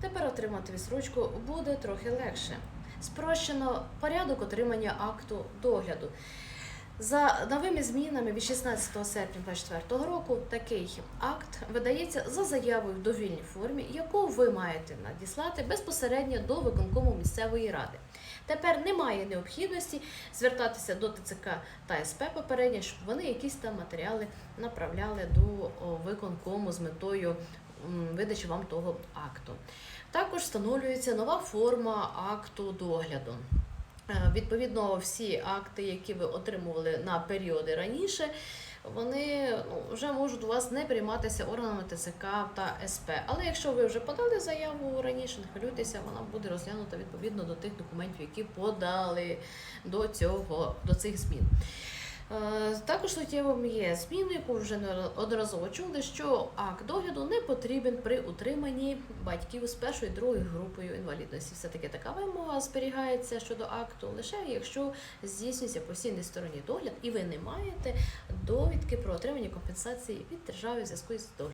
Тепер отримати відсрочку буде трохи легше. Спрощено порядок отримання акту догляду. За новими змінами від 16 серпня 2024 року такий акт видається за заявою в довільній формі, яку ви маєте надіслати безпосередньо до виконкому місцевої ради. Тепер немає необхідності звертатися до ТЦК та СП попередньо, щоб вони якісь там матеріали направляли до виконкому з метою видачі вам того акту. Також встановлюється нова форма акту догляду. Е, Відповідно, всі акти, які ви отримували на періоди раніше, вони ну, вже можуть у вас не прийматися органами ТЦК та СП. Але якщо ви вже подали заяву раніше, не хвилюйтеся, вона буде розглянута відповідно до тих документів, які подали до цього до цих змін. Е, Також суттєвим є зміни, яку вже одразу чули, що акт догляду не потрібен при утриманні батьків з першою і другою групою інвалідності. Все таки така вимога зберігається щодо акту, лише якщо здійснюється постійний сторонній догляд, і ви не маєте довідки про отримання компенсації від держави в зв'язку із доглядом.